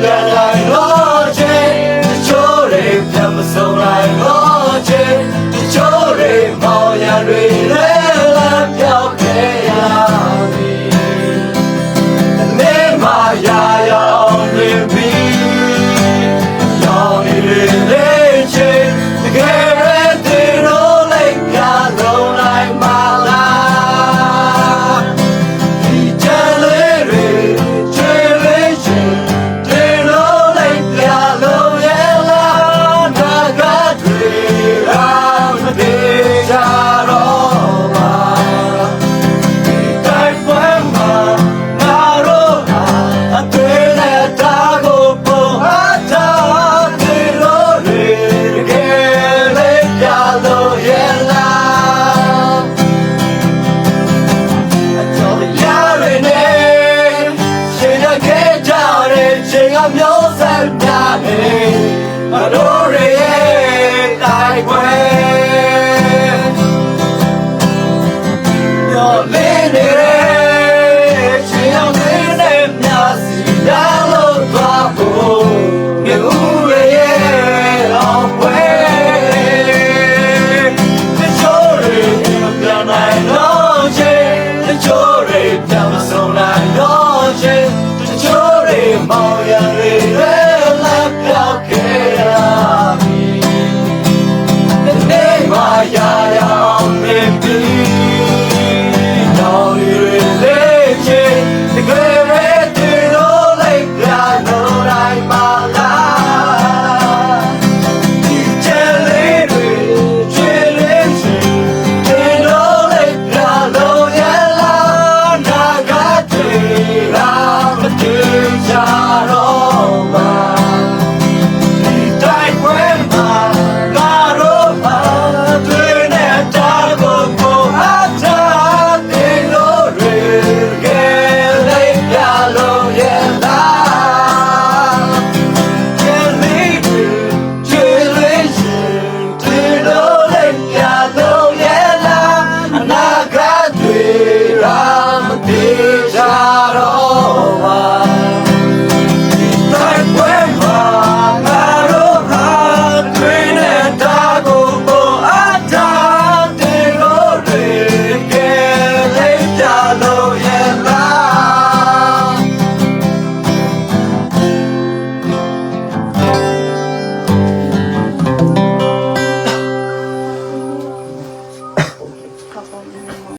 Yeah. တို့ရဲ့တိုက်ပွဲတော်လေးနေတဲ့ချင်းအောင်နေတဲ့မြာစီလာလို့သွားဖို့ငါဦးရဲ့အောင်ပွဲတချို့တွေပြန်နိုင်တော့ချေတချို့တွေပြန်မဆုံးနိုင်တော့ချေတချို့တွေမောင်ရတွေ